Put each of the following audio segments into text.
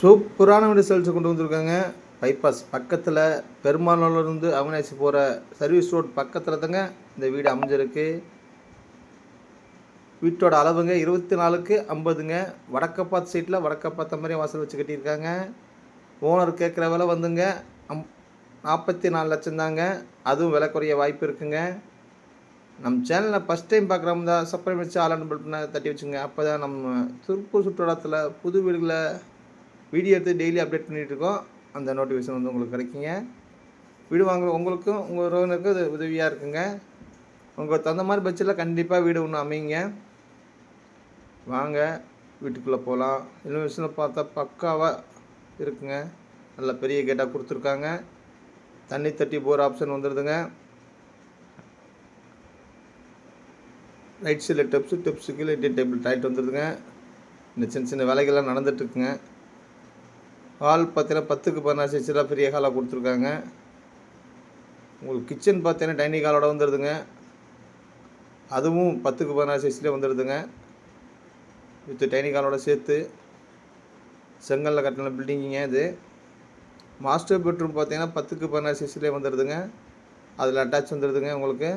சூப்பரான வீடு கொண்டு வந்திருக்காங்க. பைபாஸ் பக்கத்தில் பெருமாநல்லூர்லேருந்து அவனாசி போகிற சர்வீஸ் ரோட் பக்கத்தில் தாங்க இந்த வீடு அமைஞ்சிருக்கு. வீட்டோட அளவுங்க இருபத்தி நாலுக்கு ஐம்பதுங்க. வடக்கப்பாத் சைட்டில் வடக்கப்பாத்த மாதிரி வாசல் வச்சு கட்டியிருக்காங்க. ஓனர் கேட்குற விலை வந்துங்க அம் நாற்பத்தி நாலு லட்சம் தாங்க அதுவும் விலை குறைய வாய்ப்பு இருக்குங்க. நம்ம சேனலில் ஃபஸ்ட் டைம் பார்க்குறவங்க தான் சப்ஸ்கிரைப் வச்சு ஆல் பண்ண பட்டனை தட்டி வச்சுங்க. அப்போ தான் நம்ம திருப்பூர் சுற்றுலாத்தில் புது வீடுகளை வீடியோ எடுத்து டெய்லி அப்டேட் பண்ணிகிட்டு இருக்கோம் அந்த நோட்டிஃபிகேஷன் வந்து உங்களுக்கு கிடைக்குங்க. வீடு வாங்குற உங்களுக்கும் உங்கள் உறவினருக்கும் இது உதவியாக இருக்குங்க. உங்களுக்கு தகுந்த மாதிரி பட்ஜெட்டில் கண்டிப்பாக வீடு ஒன்று அமைங்க. வாங்க வீட்டுக்குள்ளே போகலாம் இன்னும் விஷயம் பார்த்தா பக்காவாக இருக்குங்க. நல்ல பெரிய கேட்டாக கொடுத்துருக்காங்க. தண்ணி தட்டி போகிற ஆப்ஷன் வந்துடுதுங்க ரைட் சைடில் டெப்ஸு டெப்ஸுக்கு கீழே டேபிள் டைட் வந்துடுதுங்க இந்த சின்ன சின்ன வேலைகள்லாம் நடந்துட்டுருக்குங்க. ஹால் பார்த்தீங்கன்னா பத்துக்கு பதினாறு சைஸில் பெரிய ஹாலாக கொடுத்துருக்காங்க. உங்களுக்கு கிச்சன் பார்த்தீங்கன்னா டைனிங் ஹாலோட வந்துடுதுங்க அதுவும் பத்துக்கு பதினாறு சைஸ்லேயே வந்துடுதுங்க வித் டைனிங் ஹாலோட சேர்த்து செங்கல்ல கட்டின பில்டிங்குங்க இது. மாஸ்டர் பெட்ரூம் பார்த்தீங்கன்னா பத்துக்கு பதினாறு சைஸ்லேயே வந்துடுதுங்க அதில் அட்டாச் வந்துடுதுங்க உங்களுக்கு.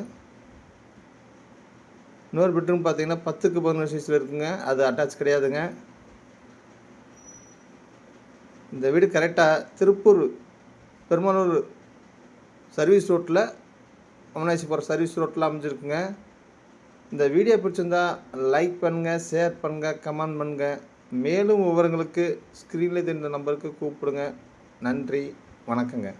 இன்னொரு பெட்ரூம் பார்த்தீங்கன்னா பத்துக்கு பதினொரு சைஸில் இருக்குங்க. அது அட்டாச் கிடையாதுங்க. இந்த வீடு கரெக்டாக திருப்பூர் பெருமானூர் சர்வீஸ் ரோட்டில் அமனாசி போகிற சர்வீஸ் ரோட்டில் அமைஞ்சிருக்குங்க. இந்த வீடியோ பிடிச்சிருந்தா லைக் பண்ணுங்கள் ஷேர் பண்ணுங்கள் கமெண்ட் பண்ணுங்கள் மேலும் விவரங்களுக்கு ஸ்க்ரீனில் தெரிந்த நம்பருக்கு கூப்பிடுங்க. நன்றி வணக்கங்க.